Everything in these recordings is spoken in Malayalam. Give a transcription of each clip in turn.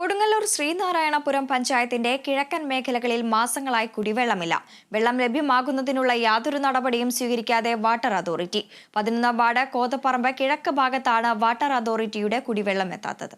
കൊടുങ്ങല്ലൂർ ശ്രീനാരായണപുരം പഞ്ചായത്തിന്റെ കിഴക്കൻ മേഖലകളിൽ മാസങ്ങളായി കുടിവെള്ളമില്ല. വെള്ളം ലഭ്യമാകുന്നതിനുള്ള യാതൊരു നടപടിയും സ്വീകരിക്കാതെ വാട്ടർ അതോറിറ്റി. പതിനൊന്നാം വാർഡ് കോതപ്പറമ്പ് കിഴക്ക് ഭാഗത്താണ് വാട്ടർ അതോറിറ്റിയുടെ കുടിവെള്ളം എത്താത്തത്.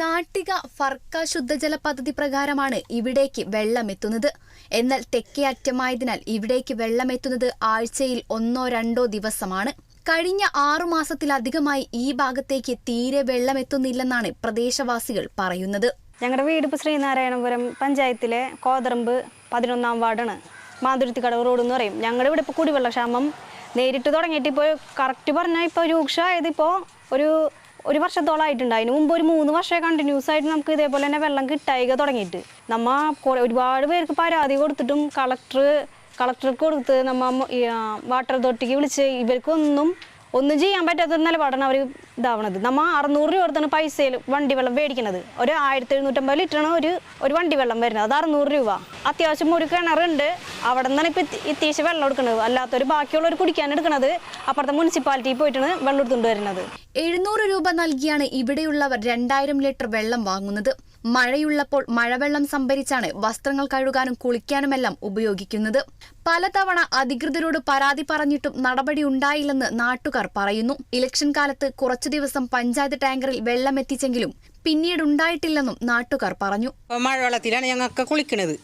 നാട്ടിക ഫർക്ക ശുദ്ധജല പദ്ധതി പ്രകാരമാണ് ഇവിടേക്ക് വെള്ളമെത്തുന്നത്. എന്നാൽ തെക്കേ അറ്റമായതിനാൽ ഇവിടേക്ക് വെള്ളമെത്തുന്നത് ആഴ്ചയിൽ ഒന്നോ രണ്ടോ ദിവസമാണ്. കഴിഞ്ഞ ആറു മാസത്തിലധികമായി ഈ ഭാഗത്തേക്ക് തീരെ വെള്ളമെത്തുന്നില്ലെന്നാണ് പ്രദേശവാസികൾ പറയുന്നത്. ഞങ്ങളുടെ വീട് ഇപ്പോൾ ശ്രീനാരായണപുരം പഞ്ചായത്തിലെ കോതറമ്പ് പതിനൊന്നാം വാർഡാണ്. മാതുരുത്തിക്കടവ് റോഡ് എന്ന് പറയും. ഞങ്ങളുടെ ഇവിടെ ഇപ്പോൾ കുടിവെള്ളക്ഷാമം നേരിട്ട് തുടങ്ങിയിട്ട് ഇപ്പോൾ കറക്റ്റ് പറഞ്ഞാൽ ഇപ്പോൾ രൂക്ഷമായത് ഇപ്പോൾ ഒരു ഒരു വർഷത്തോളമായിട്ടുണ്ട് അതിന് മുമ്പ് ഒരു മൂന്ന് വർഷം കണ്ടിന്യൂസ് ആയിട്ട് നമുക്ക് ഇതേപോലെ തന്നെ വെള്ളം കിട്ടായിക തുടങ്ങിയിട്ട്. നമ്മ ഒരുപാട് പേർക്ക് പരാതി കൊടുത്തിട്ടും കളക്ടർ കളക്ടർക്ക് കൊടുത്ത് നമ്മ വാട്ടർ അതോറിറ്റിക്ക് വിളിച്ച് ഇവർക്കൊന്നും ഒന്നും ചെയ്യാൻ പറ്റാത്ത നിലപാടാണ് അവർ ഇതാവണത്. നമ്മൾ അറുന്നൂറ് രൂപ കൊടുത്താണ് പൈസയിൽ വണ്ടി വെള്ളം മേടിക്കുന്നത് ഒരു ആയിരത്തി എഴുന്നൂറ്റമ്പത് ലിറ്ററാണ് ഒരു ഒരു വണ്ടി വെള്ളം വരുന്നത്. അത് അറുന്നൂറ് രൂപ. അത്യാവശ്യം ഒരു കിണറുണ്ട്. അവിടെ നിന്നാണ് ഇപ്പം ഇത്യാവശ്യം വെള്ളം എടുക്കുന്നത് അല്ലാത്തൊരു ബാക്കിയുള്ളവർ കുടിക്കാൻ എടുക്കുന്നത് അപ്പുറത്തെ മുനിസിപ്പാലിറ്റി പോയിട്ടാണ് വെള്ളം എടുത്തുകൊണ്ട് വരുന്നത്. എഴുന്നൂറ് രൂപ നൽകിയാണ് ഇവിടെയുള്ളവർ രണ്ടായിരം ലിറ്റർ വെള്ളം വാങ്ങുന്നത്. മഴയുള്ളപ്പോൾ മഴവെള്ളം സംഭരിച്ചാണ് വസ്ത്രങ്ങൾ കഴുകാനും കുളിക്കാനുമെല്ലാം ഉപയോഗിക്കുന്നത്. പലതവണ അധികൃതരോട് പരാതി പറഞ്ഞിട്ടും നടപടി ഉണ്ടായില്ലെന്ന് നാട്ടുകാർ പറയുന്നു. ഇലക്ഷൻ കാലത്ത് കുറച്ചു ദിവസം പഞ്ചായത്ത് ടാങ്കറിൽ വെള്ളം എത്തിച്ചെങ്കിലും പിന്നീടുണ്ടായിട്ടില്ലെന്നും നാട്ടുകാർ പറഞ്ഞു. ഇപ്പൊ മഴവെള്ളത്തിലാണ് ഞങ്ങൾക്ക് കുളിക്കുന്നത്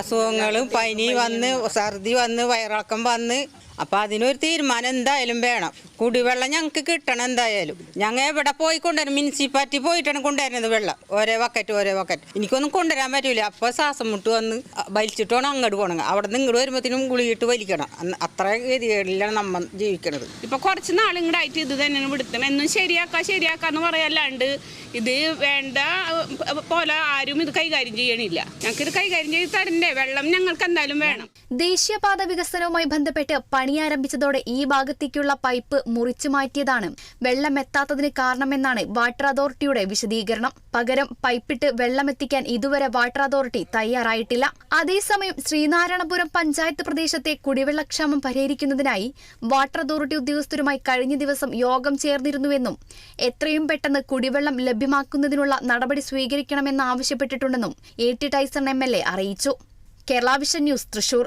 അസുഖങ്ങളും പനി വന്ന് ഛർദി വന്ന് വയറിളക്കം വന്ന്. അപ്പൊ അതിനൊരു തീരുമാനം എന്തായാലും വേണം. കുടിവെള്ളം ഞങ്ങൾക്ക് കിട്ടണം എന്തായാലും. ഞങ്ങൾ എവിടെ പോയി കൊണ്ടുവരും മുനിസിപ്പാലിറ്റി പോയിട്ടാണ് കൊണ്ടുവരുന്നത് വെള്ളം. ഓരോ വക്കറ്റ് ഓരോ വക്കറ്റ് എനിക്കൊന്നും കൊണ്ടുവരാൻ പറ്റൂല. അപ്പൊ ശ്വാസം മുട്ട് വന്ന് വലിച്ചിട്ട് വേണം അങ്ങോട്ട് പോകണം അവിടെ നിന്ന് ഇങ്ങോട്ട് വരുമ്പോഴത്തേനും ഗുളിയിട്ട് വലിക്കണം അത്ര ഗതികേടിലാണ് നമ്മൾ ജീവിക്കണത്. ഇപ്പൊ കുറച്ച് നാളുകളായിട്ട് ഇത് തന്നെയാണ് വിടുത്തണം. എന്നും ശരിയാക്കാ ശരിയാക്കാന്ന് പറയല്ലാണ്ട് ഇത് വേണ്ട. പോലെ ആരും ഇത് കൈകാര്യം ചെയ്യണില്ല. ഞങ്ങൾക്ക് ഇത് കൈകാര്യം ചെയ്ത് തരണ്ടേ. വെള്ളം ഞങ്ങൾക്ക് എന്തായാലും വേണം. ദേശീയപാത വികസനവുമായി ബന്ധപ്പെട്ട് പണി ആരംഭിച്ചതോടെ ഈ ഭാഗത്തേക്കുള്ള പൈപ്പ് മുറിച്ചു മാറ്റിയതാണ്. വെള്ളം എത്താത്തതിന് കാരണമെന്നാണ് വാട്ടർ അതോറിറ്റിയുടെ വിശദീകരണം. പകരം പൈപ്പിട്ട് വെള്ളം എത്തിക്കാൻ ഇതുവരെ വാട്ടർ അതോറിറ്റി തയ്യാറായിട്ടില്ല. അതേസമയം ശ്രീനാരായണപുരം പഞ്ചായത്ത് പ്രദേശത്തെ കുടിവെള്ളക്ഷാമം പരിഹരിക്കുന്നതിനായി വാട്ടർ അതോറിറ്റി ഉദ്യോഗസ്ഥരുമായി കഴിഞ്ഞ ദിവസം യോഗം ചേർന്നിരുന്നുവെന്നും എത്രയും പെട്ടെന്ന് കുടിവെള്ളം ലഭ്യമാക്കുന്നതിനുള്ള നടപടി സ്വീകരിക്കണമെന്ന് ആവശ്യപ്പെട്ടിട്ടുണ്ടെന്നും എ ടി ടൈസൺ എം അറിയിച്ചു. Kerala vision news Thrissur.